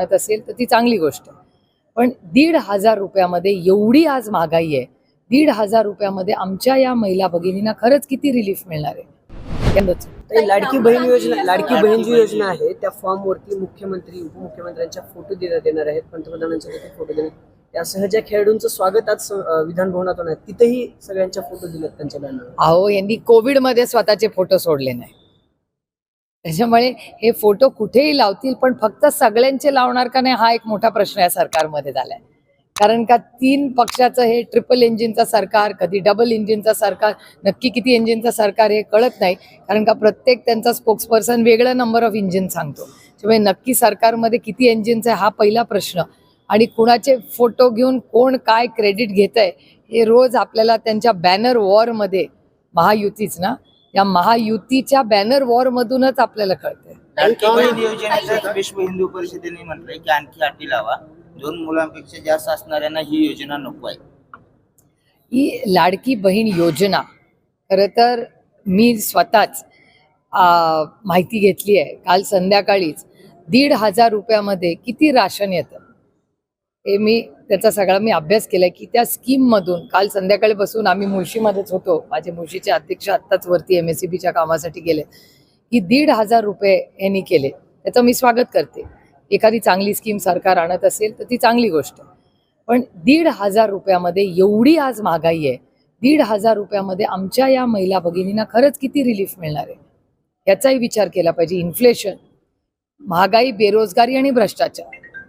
आणत असेल तर ती चांगली गोष्ट आहे. पण दीड हजार रुपयामध्ये एवढी आज महागाई आहे. दीड हजार रुपयामध्ये आमच्या या महिला भगिनींना खरंच किती रिलीफ मिळणार आहे? लाडकी बहीण योजना लाडकी बहीण जी योजना आहे त्या फॉर्म वरती मुख्यमंत्री उपमुख्यमंत्र्यांच्या फोटो देण्यात येणार आहेत पंतप्रधानांचे देखील फोटो देण्यात त्यासह ज्या खेळाडूंचं स्वागत आज विधान भवनात होणार तिथेही सगळ्यांच्या फोटो दिलेत त्यांच्या बॅनर अहो यांनी कोविडमध्ये स्वतःचे फोटो सोडले नाही त्याच्यामुळे हे फोटो कुठेही लावतील पण फक्त सगळ्यांचे लावणार का नाही हा एक मोठा प्रश्न या सरकारमध्ये झालाय. कारण का तीन पक्षाचं हे ट्रिपल इंजिनचं सरकार कधी डबल इंजिनचं सरकार नक्की किती इंजिनचं सरकार हे कळत नाही. कारण का प्रत्येक त्यांचा स्पोक्सपर्सन वेगळा नंबर ऑफ इंजिन सांगतो. त्यामुळे नक्की सरकारमध्ये किती इंजिनचं आहे हा पहिला प्रश्न. आणि कुणाचे फोटो घेऊन कोण काय क्रेडिट घेत आहे हे रोज आपल्याला त्यांच्या बॅनर वॉरमध्ये महायुतीच ना या महायुतीच्या बॅनर वॉर मधूनच आपल्याला बहीण योजनेचं विश्व हिंदू परिषदेने म्हटलंय की आणखी अटी लावा. दोन मुलांपेक्षा जास्त असणाऱ्यांना ही योजना नको आहे. ही लाडकी बहीण योजना खरं तर मी स्वतःच माहिती घेतली आहे. काल संध्याकाळीच दीड हजार रुपयामध्ये किती राशन येतं? हे मी त्याचा सगळा मी अभ्यास केलाय की त्या स्कीममधून काल संध्याकाळी बसून आम्ही मुळशीमध्येच होतो. माझे मुळशीचे अध्यक्ष आत्ताच वरती एम एस सी बीच्या कामासाठी गेले. की दीड हजार रुपये यांनी केले. त्याचं मी स्वागत करते. एखादी चांगली स्कीम सरकार आणत असेल तर ती चांगली गोष्ट आहे. पण दीड हजार रुपयामध्ये एवढी आज महागाई आहे. दीड हजार रुपयामध्ये आमच्या या महिला भगिनींना खरंच किती रिलीफ मिळणार आहे? याचाही विचार केला पाहिजे. इन्फ्लेशन महागाई बेरोजगारी आणि भ्रष्टाचार.